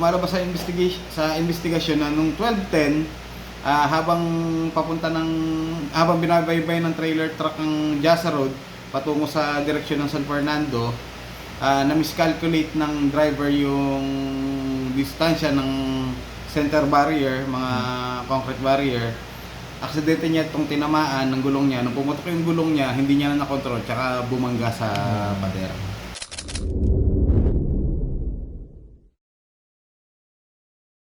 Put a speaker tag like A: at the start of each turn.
A: lumalabas sa investigation sa investigasyon na nung 12:10 ah, habang papunta ng habang binabaybay ng trailer truck ang Jasa Road patungo sa direksyon ng San Fernando ah, na miscalculate ng driver yung distansya ng center barrier, mga concrete barrier. Aksidente niya itong tinamaan ng gulong niya. Nung pumutok yung gulong niya, hindi niya na nakontrol, tsaka bumangga sa pader.